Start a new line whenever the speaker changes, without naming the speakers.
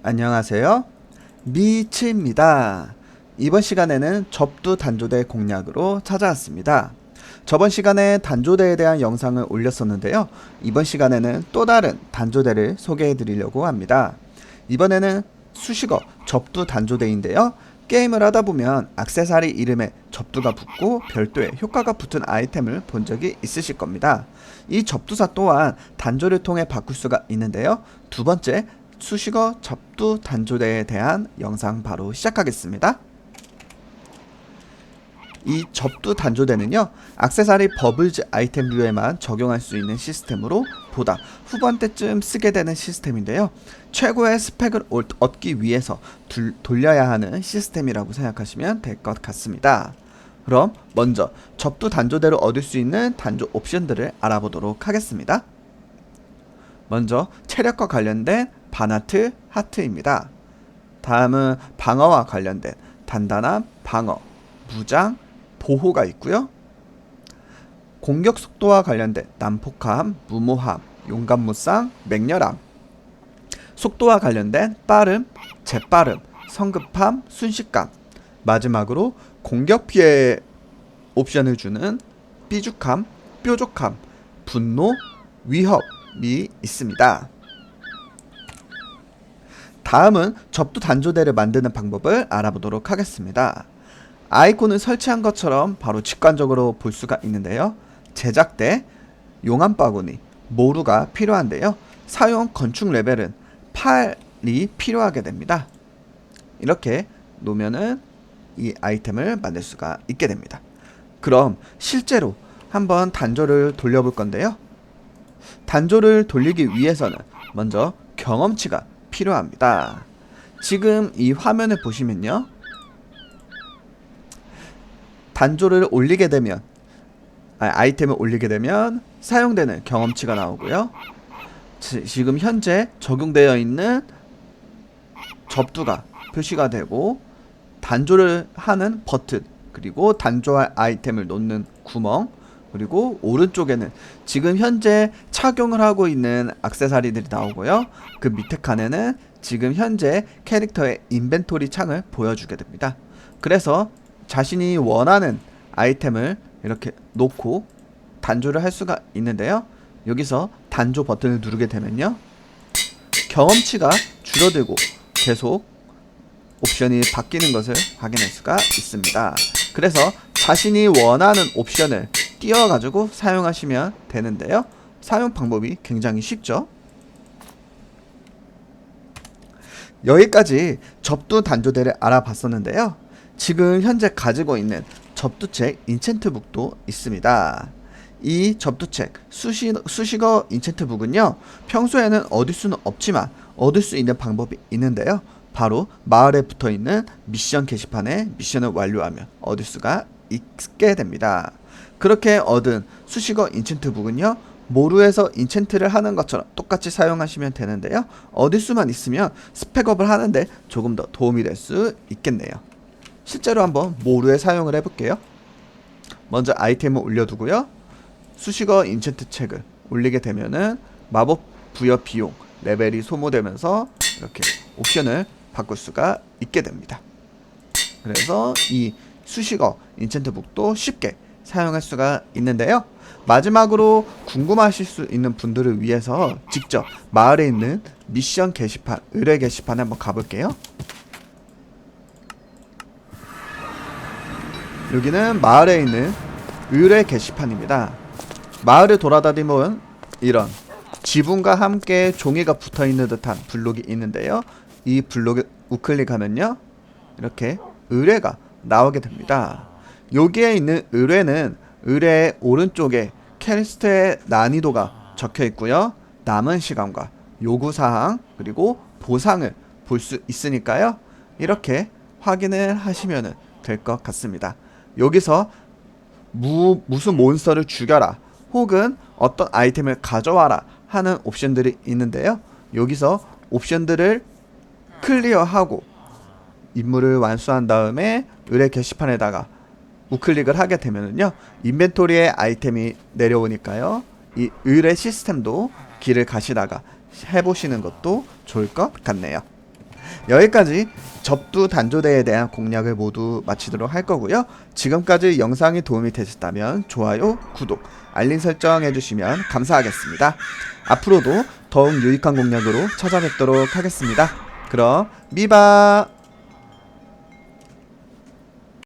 안녕하세요. 미치입니다. 이번 시간에는 접두 단조대 공략으로 찾아왔습니다. 저번 시간에 단조대에 대한 영상을 올렸었는데요. 이번 시간에는 또 다른 단조대를 소개해 드리려고 합니다. 이번에는 수식어 접두 단조대인데요. 게임을 하다 보면 악세사리 이름에 접두가 붙고 별도의 효과가 붙은 아이템을 본 적이 있으실 겁니다. 이 접두사 또한 단조를 통해 바꿀 수가 있는데요. 두 번째 수식어 접두 단조대에 대한 영상 바로 시작하겠습니다. 이 접두 단조대는요 악세사리 버블즈 아이템 류에만 적용할 수 있는 시스템으로 보다 후반 때쯤 쓰게 되는 시스템인데요. 최고의 스펙을 올- 얻기 위해서 둘- 돌려야 하는 시스템이라고 생각하시면 될 것 같습니다. 그럼 먼저 접두 단조대로 얻을 수 있는 단조 옵션들을 알아보도록 하겠습니다. 먼저 체력과 관련된 바나트 하트입니다 다음은 방어와 관련된 단단한 방어 무장 보호가 있고요. 공격 속도와 관련된 난폭함, 무모함, 용감무쌍, 맹렬함. 속도와 관련된 빠름, 재빠름, 성급함, 순식감. 마지막으로 공격 피해 옵션을 주는 삐죽함, 뾰족함, 분노, 위협이 있습니다. 다음은 접두 단조대를 만드는 방법을 알아보도록 하겠습니다. 아이콘을 설치한 것처럼 바로 직관적으로 볼 수가 있는데요. 제작 때 용암 바구니, 모루가 필요한데요. 사용 건축 레벨은 8이 필요하게 됩니다. 이렇게 놓으면은 이 아이템을 만들 수가 있게 됩니다. 그럼 실제로 한번 단조를 돌려볼 건데요. 단조를 돌리기 위해서는 먼저 경험치가 필요합니다. 지금 이 화면을 보시면요. 단조를 올리게 되면 아, 아이템을 올리게 되면 사용되는 경험치가 나오고요. 지, 지금 현재 적용되어 있는 접두가 표시가 되고 단조를 하는 버튼 그리고 단조할 아이템을 놓는 구멍 그리고 오른쪽에는 지금 현재 착용을 하고 있는 악세사리들이 나오고요. 그 밑에 칸에는 지금 현재 캐릭터의 인벤토리 창을 보여주게 됩니다. 그래서 자신이 원하는 아이템을 이렇게 놓고 단조를 할 수가 있는데요. 여기서 단조 버튼을 누르게 되면요. 경험치가 줄어들고 계속 옵션이 바뀌는 것을 확인할 수가 있습니다. 그래서 자신이 원하는 옵션을 띄워가지고 사용하시면 되는데요. 사용 방법이 굉장히 쉽죠. 여기까지 접두 단조대를 알아봤었는데요. 지금 현재 가지고 있는 접두책 인챈트북도 있습니다. 이 접두책 수시, 수식어 인챈트북은요 평소에는 얻을 수는 없지만 얻을 수 있는 방법이 있는데요 바로 마을에 붙어 있는 미션 게시판에 미션을 완료하면 얻을 수가 있게 됩니다 그렇게 얻은 수식어 인챈트북은요 모루에서 인챈트를 하는 것처럼 똑같이 사용하시면 되는데요 얻을 수만 있으면 스펙업을 하는데 조금 더 도움이 될 수 있겠네요 실제로 한번 모루에 사용을 해볼게요. 먼저 아이템을 올려두고요. 수식어 인챈트 책을 올리게 되면은 마법 부여 비용 레벨이 소모되면서 이렇게 옵션을 바꿀 수가 있게 됩니다. 그래서 이 수식어 인챈트 북도 쉽게 사용할 수가 있는데요. 마지막으로 궁금하실 수 있는 분들을 위해서 직접 마을에 있는 미션 게시판, 의뢰 게시판에 한번 가볼게요. 여기는 마을에 있는 의뢰 게시판입니다. 마을을 돌아다니면 이런 지붕과 함께 종이가 붙어 있는 듯한 블록이 있는데요. 이 블록에 우클릭하면요. 이렇게 의뢰가 나오게 됩니다. 여기에 있는 의뢰는 의뢰의 오른쪽에 퀘스트의 난이도가 적혀 있고요. 남은 시간과 요구 사항 그리고 보상을 볼 수 있으니까요. 이렇게 확인을 하시면 될 것 같습니다. 여기서 무, 무슨 몬스터를 죽여라 혹은 어떤 아이템을 가져와라 하는 옵션들이 있는데요. 여기서 옵션들을 클리어하고 임무를 완수한 다음에 의뢰 게시판에다가 우클릭을 하게 되면은요 인벤토리에 아이템이 내려오니까요 이 의뢰 시스템도 길을 가시다가 해보시는 것도 좋을 것 같네요. 여기까지 접두 단조대에 대한 공략을 모두 마치도록 할 거고요. 지금까지 영상이 도움이 되셨다면 좋아요, 구독, 알림 설정 해주시면 감사하겠습니다. 앞으로도 더욱 유익한 공략으로 찾아뵙도록 하겠습니다. 그럼 미바